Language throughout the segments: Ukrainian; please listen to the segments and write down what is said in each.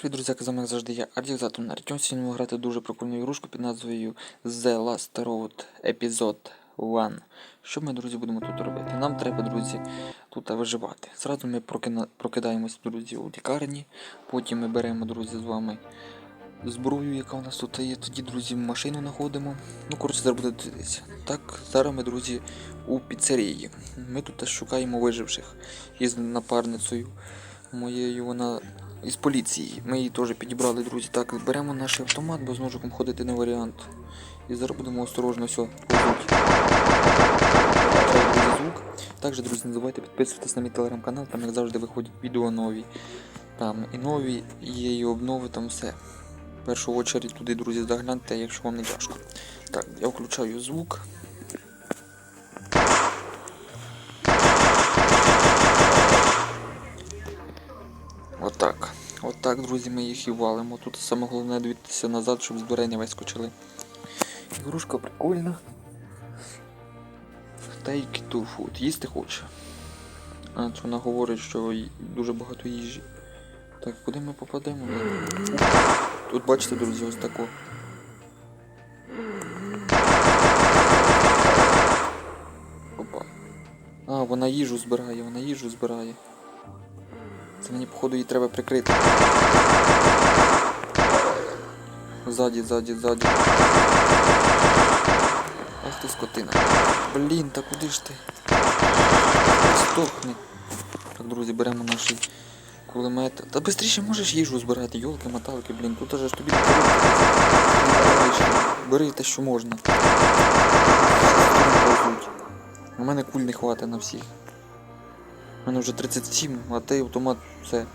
Привіт, друзі, з вами як завжди я Ардік на Артем. Сьогодні ми грати дуже прикольну ігрушку під назвою The Last Road Episode 1. Що ми, друзі, будемо тут робити? Нам треба, друзі, тут виживати. Зразу ми прокина... прокидаємось, друзі, у лікарні. Потім ми беремо, друзі, з вами зброю, яка у нас тут є. Тоді, друзі, машину знаходимо. Ну, коротше, зараз буде дивитися. Так, зараз ми, друзі, у піцерії. Ми тут шукаємо виживших із напарницею моєю вона із поліції. Ми її теж підібрали, друзі. Так, беремо наш автомат, бо з ножиком ходити не варіант. І зараз будемо осторожно все звук. Також, друзі, не забувайте підписуватись на мій телеграм-канал, там як завжди виходять відео нові. Там і нові, і і обнови, там все. В першу очередь туди, друзі, загляньте, якщо вам не тяжко. Так, я включаю звук. Отак, друзі, ми їх і валимо. Тут саме головне дивитися назад, щоб з дверей не вискочили. Ігрушка прикольна. Take to food. Їсти хоче. А, це вона говорить, що дуже багато їжі. Так, куди ми попадемо? Тут бачите, друзі, ось тако. Опа. А, вона їжу збирає, вона їжу збирає. Це мені, походу, її треба прикрити. Ззаді, ззаді, ззаді. Ах ти скотина. Блін, та куди ж ти? Стохни. Так, друзі, беремо наш кулемет. Та швидше можеш їжу збирати, йолки, моталки, блін, тут аж тобі Бери те, що можна. У мене куль не хватить на всіх. У мене вже 37, а той автомат все.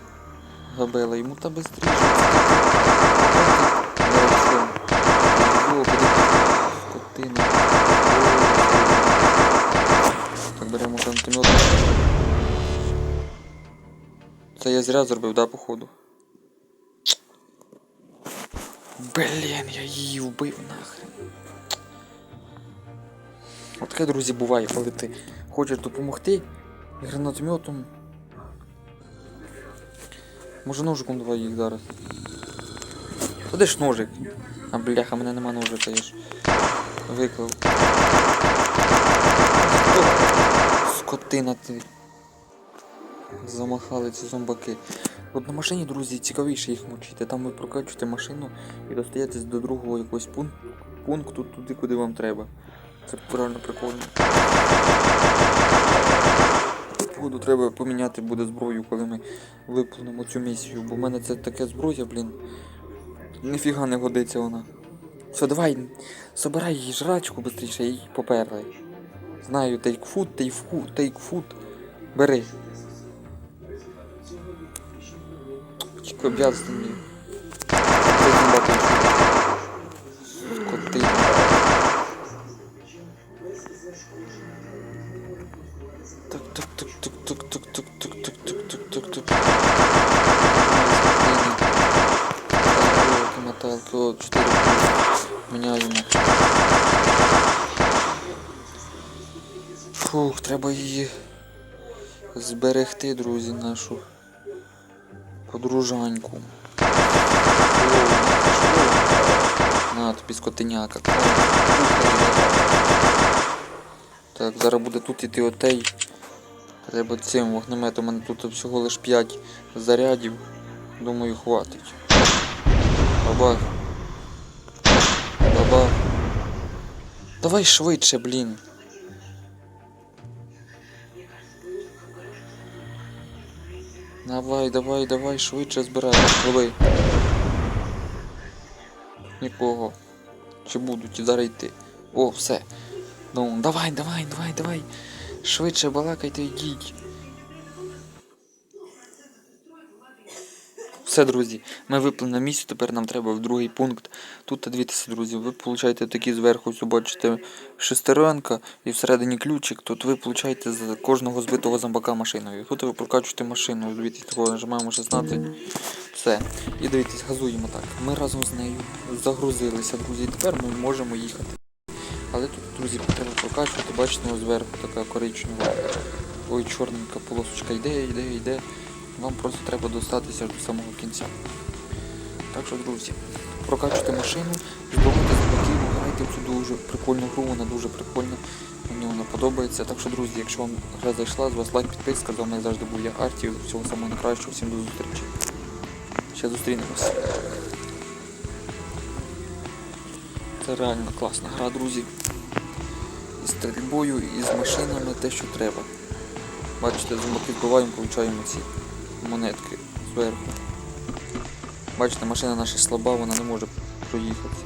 Габела, йому та быстріше. Скотина. Так, беремо гранатомет. Це я зря зробив, да, походу. Блін, я її вбив нахрен. От таке, друзі, буває, коли ти хочеш допомогти гранатометом. Може ножиком давай їх зараз. Та ж ножик? А бляха, мене нема ножика, я ж виклав. Скотина ти. Замахали ці зомбаки. От на машині, друзі, цікавіше їх мучити. Там ви прокачуєте машину і достаєтесь до другого якогось пункту, пункту туди, куди вам треба. Це реально прикольно. Походу треба поміняти буде зброю, коли ми виповнимо цю місію, бо в мене це таке зброя, блін. Ніфіга не годиться вона. Все, давай, собирай її жрачку швидше і поперли. Знаю, food, take food. Бери. Чекай, обв'язаний. Так. Моталки, о, 4 міняємо. Фух, треба її зберегти, друзі, нашу подружаньку. На, тобі скотиняка. Так, зараз буде тут іти отей. Треба цим вогнеметом. У мене тут всього лиш 5 зарядів. Думаю, хватить. Бабах. Бабах. Давай швидше, блін. Давай, давай, давай, швидше збирай. Давай. Нікого. Чи будуть зараз йти? О, все. Ну, давай, давай, давай, давай. Швидше балакайте, йдіть. Все, друзі, ми виплили на місці, тепер нам треба в другий пункт. Тут дивіться, друзі, ви получаєте такі зверху, ось бачите, шестеренка і всередині ключик. Тут ви получаєте з кожного збитого зомбака машиною. Тут ви прокачуєте машину, дивіться, такого нажимаємо 16. Все. І дивіться, газуємо так. Ми разом з нею загрузилися, друзі, тепер ми можемо їхати. Але тут, друзі, треба прокачувати, бачите, ось зверху така коричнева. Ой, чорненька полосочка йде, йде, йде. Вам просто треба достатися до самого кінця. Так що, друзі, прокачуйте машину, збивайте зубаків, грайте в цю дуже прикольну гру, вона дуже прикольна. Мені вона подобається. Так що, друзі, якщо вам гра зайшла, з вас лайк, підписка, з як завжди був я Арті. Всього самого найкращого, всім до зустрічі. Ще зустрінемось. Це реально класна гра, друзі. Стрільбою, і з машинами те, що треба. Бачите, збиваємо, получаємо ці монетки зверху. Бачите, машина наша слаба, вона не може проїхати.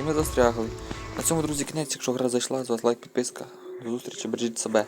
І ми застрягли. На цьому, друзі, кінець, якщо гра зайшла, з вас лайк, підписка. До зустрічі, бережіть себе.